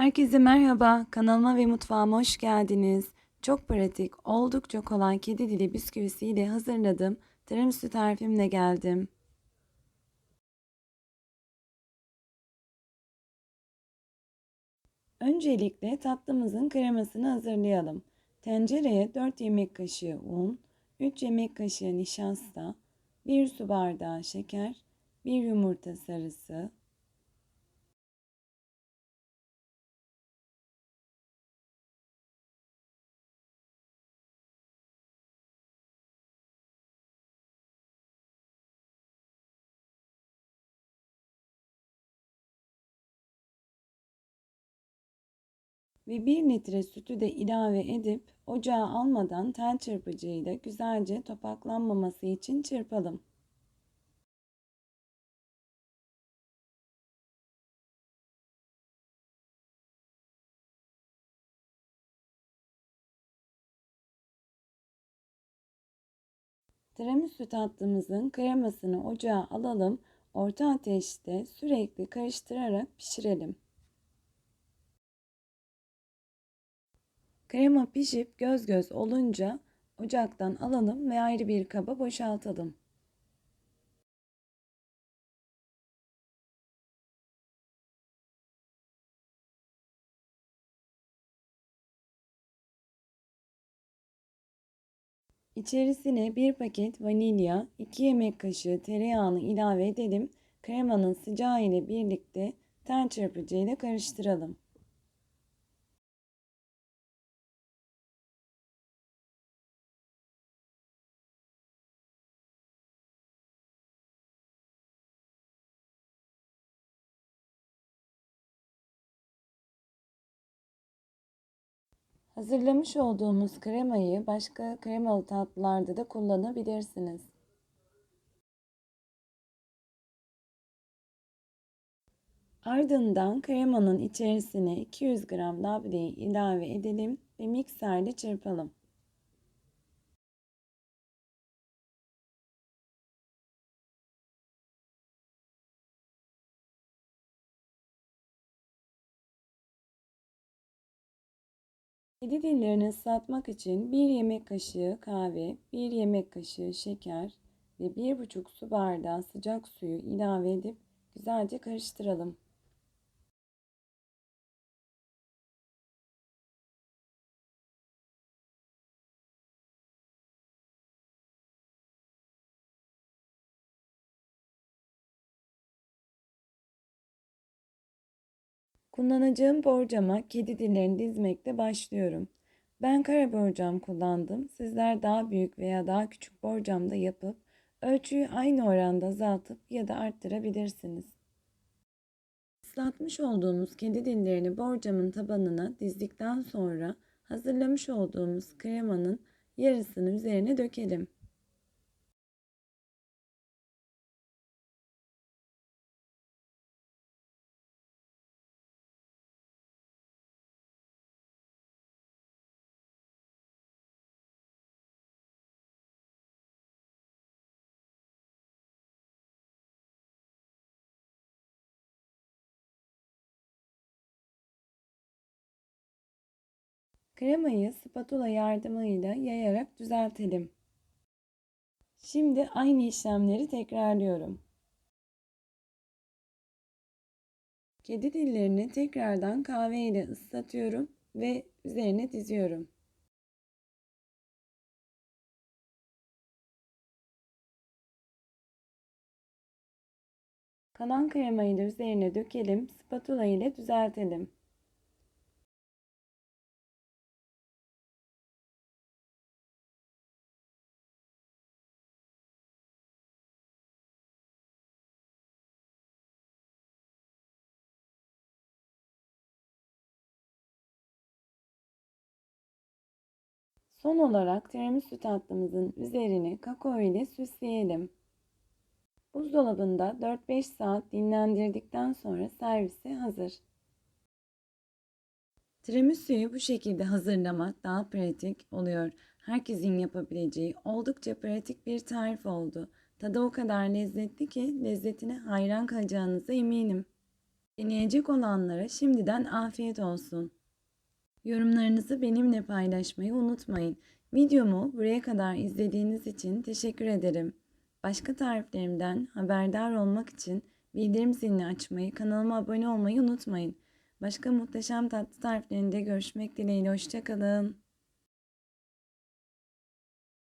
Herkese merhaba, kanalıma ve mutfağıma hoş geldiniz. Çok pratik, oldukça kolay kedi dili bisküvisiyle hazırladım. Tiramisu tarifimle geldim. Öncelikle tatlımızın kremasını hazırlayalım. Tencereye 4 yemek kaşığı un, 3 yemek kaşığı nişasta, 1 su bardağı şeker, 1 yumurta sarısı, ve 1 litre sütü de ilave edip ocağa almadan tel çırpıcıyla güzelce topaklanmaması için çırpalım. Tiramisu tatlımızın kremasını ocağa alalım. Orta ateşte sürekli karıştırarak pişirelim. Krema pişip göz göz olunca ocaktan alalım ve ayrı bir kaba boşaltalım. İçerisine bir paket vanilya, 2 yemek kaşığı tereyağını ilave edelim. Kremanın sıcağı ile birlikte tel çırpıcı ile karıştıralım. Hazırlamış olduğumuz kremayı başka kremalı tatlılarda da kullanabilirsiniz. Ardından kremanın içerisine 200 gram labneyi ilave edelim ve mikserle çırpalım. Kedi dillerini ıslatmak için 1 yemek kaşığı kahve, 1 yemek kaşığı şeker ve 1,5 su bardağı sıcak suyu ilave edip güzelce karıştıralım. Kullanacağım borcama kedi dillerini dizmekle başlıyorum. Ben kare borcam kullandım. Sizler daha büyük veya daha küçük borcam da yapıp ölçüyü aynı oranda azaltıp ya da arttırabilirsiniz. Islatmış olduğumuz kedi dillerini borcamın tabanına dizdikten sonra hazırlamış olduğumuz kremanın yarısını üzerine dökelim. Kremayı spatula yardımıyla yayarak düzeltelim. Şimdi aynı işlemleri tekrarlıyorum. Kedi dillerini tekrardan kahve ile ıslatıyorum ve üzerine diziyorum. Kalan kremayı da üzerine dökelim, spatula ile düzeltelim. Son olarak tiramisu tatlımızın üzerine kakao ile süsleyelim. Buzdolabında 4-5 saat dinlendirdikten sonra servise hazır. Tiramisu'yu bu şekilde hazırlamak daha pratik oluyor. Herkesin yapabileceği oldukça pratik bir tarif oldu. Tadı o kadar lezzetli ki lezzetine hayran kalacağınıza eminim. Deneyecek olanlara şimdiden afiyet olsun. Yorumlarınızı benimle paylaşmayı unutmayın. Videomu buraya kadar izlediğiniz için teşekkür ederim. Başka tariflerimden haberdar olmak için bildirim zilini açmayı, kanalıma abone olmayı unutmayın. Başka muhteşem tatlı tariflerinde görüşmek dileğiyle. Hoşçakalın.